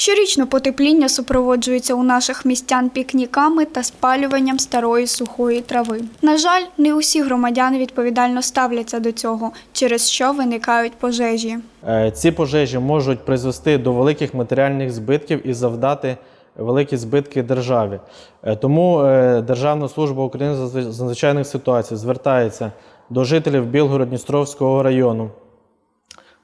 Щорічно потепління супроводжується у наших містян пікніками та спалюванням старої сухої трави. На жаль, не усі громадяни відповідально ставляться до цього, через що виникають пожежі. Е, Ці пожежі можуть призвести до великих матеріальних збитків і завдати великі збитки державі. Е, Тому е, Державна служба України з надзвичайних ситуацій звертається до жителів Білгород-Дністровського району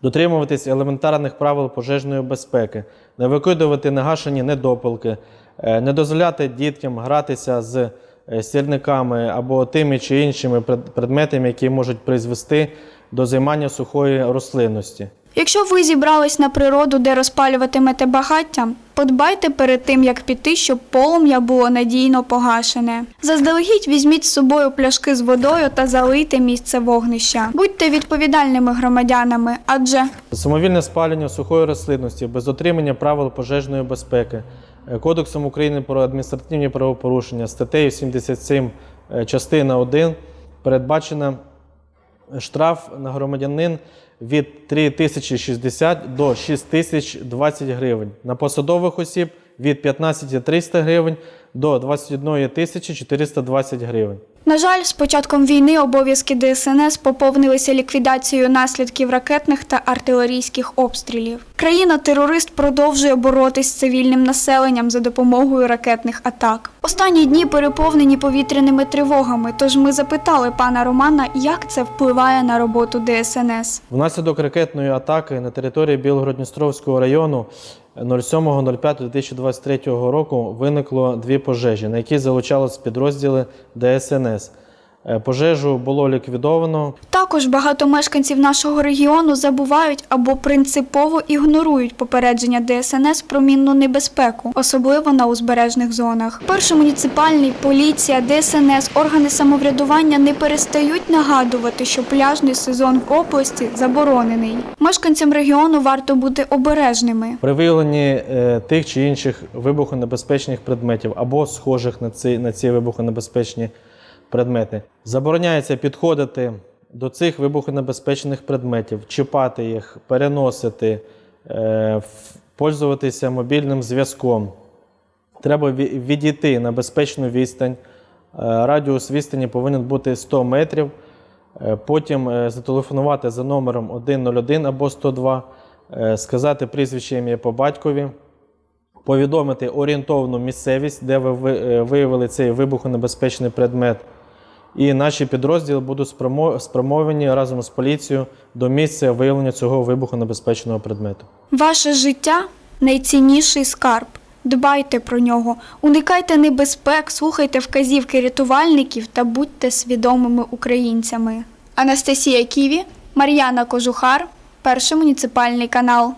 дотримуватись елементарних правил пожежної безпеки, не викидувати негашені недопалки, е, не дозволяти діткам гратися з е, сірниками або тими чи іншими предметами, які можуть призвести до займання сухої рослинності. Якщо ви зібрались на природу, де розпалюватимете багаття, подбайте перед тим, як піти, щоб полум'я було надійно погашене. Заздалегідь візьміть з собою пляшки з водою та залийте місце вогнища. Будьте відповідальними громадянами, адже Самовільне спалення сухої рослинності без дотримання правил пожежної безпеки. Е, Кодексом України про адміністративні правопорушення статтею 77 е, частина 1 передбачено штраф на громадянин від 3060 до 6020 гривень. На посадових осіб від 15300 гривень до 21420 гривень. На жаль, з початком війни обов'язки ДСНС поповнилися ліквідацією наслідків ракетних та артилерійських обстрілів. Країна-терорист продовжує боротись з цивільним населенням за допомогою ракетних атак. Останні дні переповнені повітряними тривогами. Тож ми запитали пана Романа, як це впливає на роботу ДСНС. Внаслідок ракетної атаки на території Білгород-Дністровського району 07.05.2023 року виникло дві пожежі, на які залучались підрозділи ДСНС. Е, Пожежу було ліквідовано. Також багато мешканців нашого регіону забувають або принципово ігнорують попередження ДСНС про мінну небезпеку, особливо на узбережних зонах. Перший муніципальний, поліція, ДСНС, органи самоврядування не перестають нагадувати, що пляжний сезон в області заборонений. Мешканцям регіону варто бути обережними. При виявленні е, тих чи інших вибухонебезпечних предметів або схожих на ці, на ці вибухонебезпечні предмети, забороняється підходити до цих вибухонебезпечних предметів, чіпати їх, переносити, е, пользуватися мобільним зв'язком. Треба відійти на безпечну відстань. Е, Радіус відстані повинен бути 100 метрів. Е, Потім зателефонувати за номером 101 або 102, е, сказати прізвище ім'я по батькові, повідомити орієнтовну місцевість, де ви ви- виявили цей вибухонебезпечний предмет. І наші підрозділи будуть спрямо- спрямовані разом з поліцією до місця виявлення цього вибухонебезпечного предмету. Ваше життя найцінніший скарб. Дбайте про нього, уникайте небезпек, слухайте вказівки рятувальників та будьте свідомими українцями. Анастасія Ківі, Мар'яна Кожухар, перший муніципальний канал.